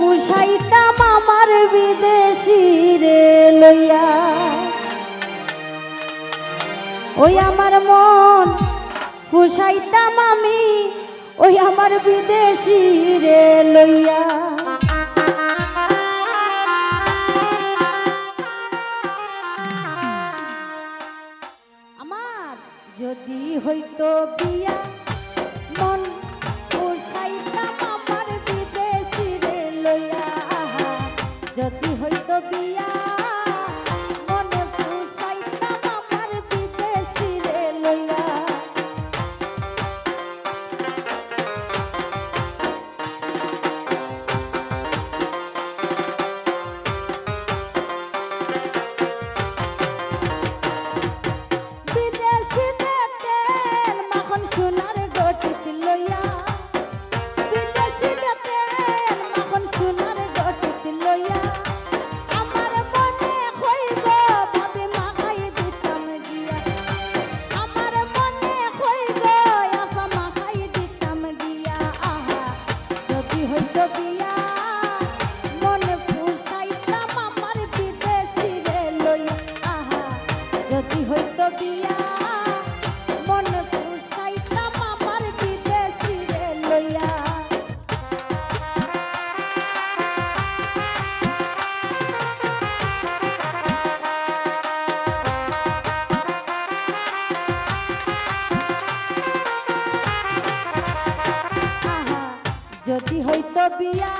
পুষাইতাম আমার বিদেশি রে লইয়া। ওই আমার মন পুষাইতাম আমি, ওই আমার বিদেশি রে লইয়া। আমার যদি হইতো বিয়া যদি হইতো বিয়া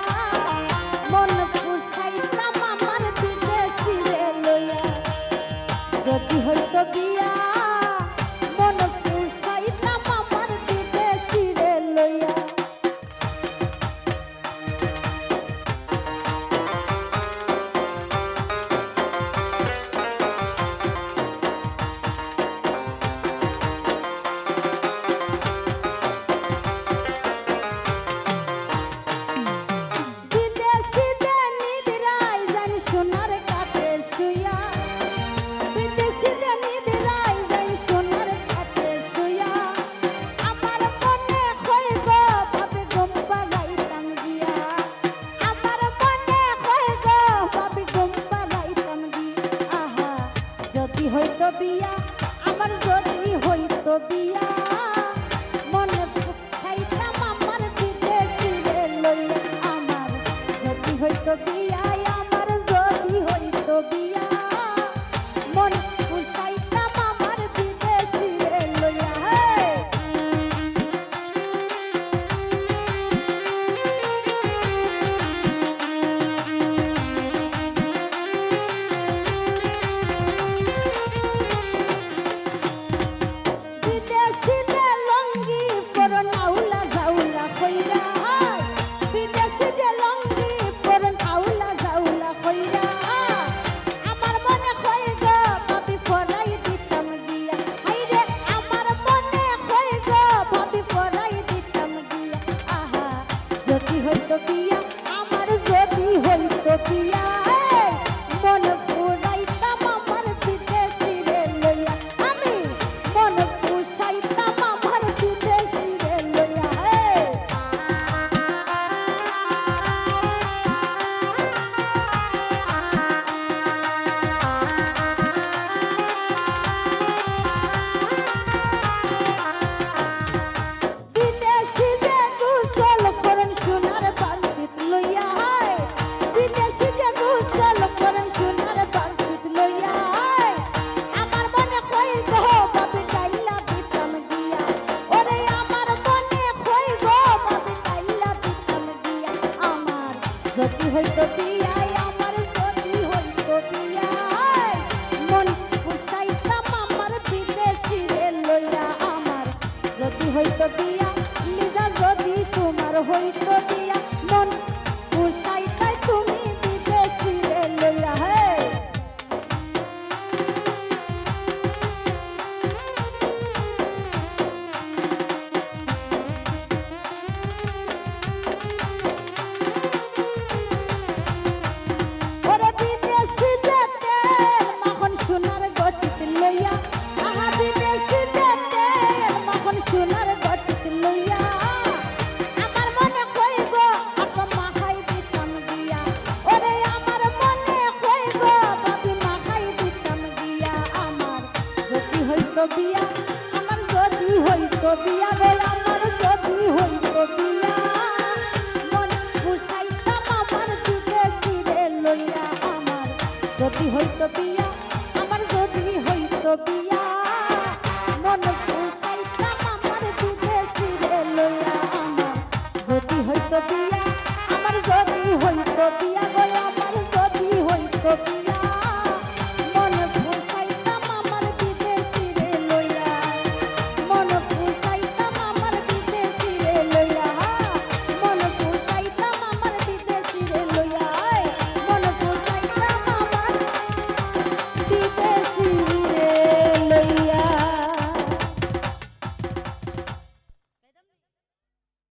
আমার যদি হইতো বিয়া। জ্যোতি হয়তো পিয়া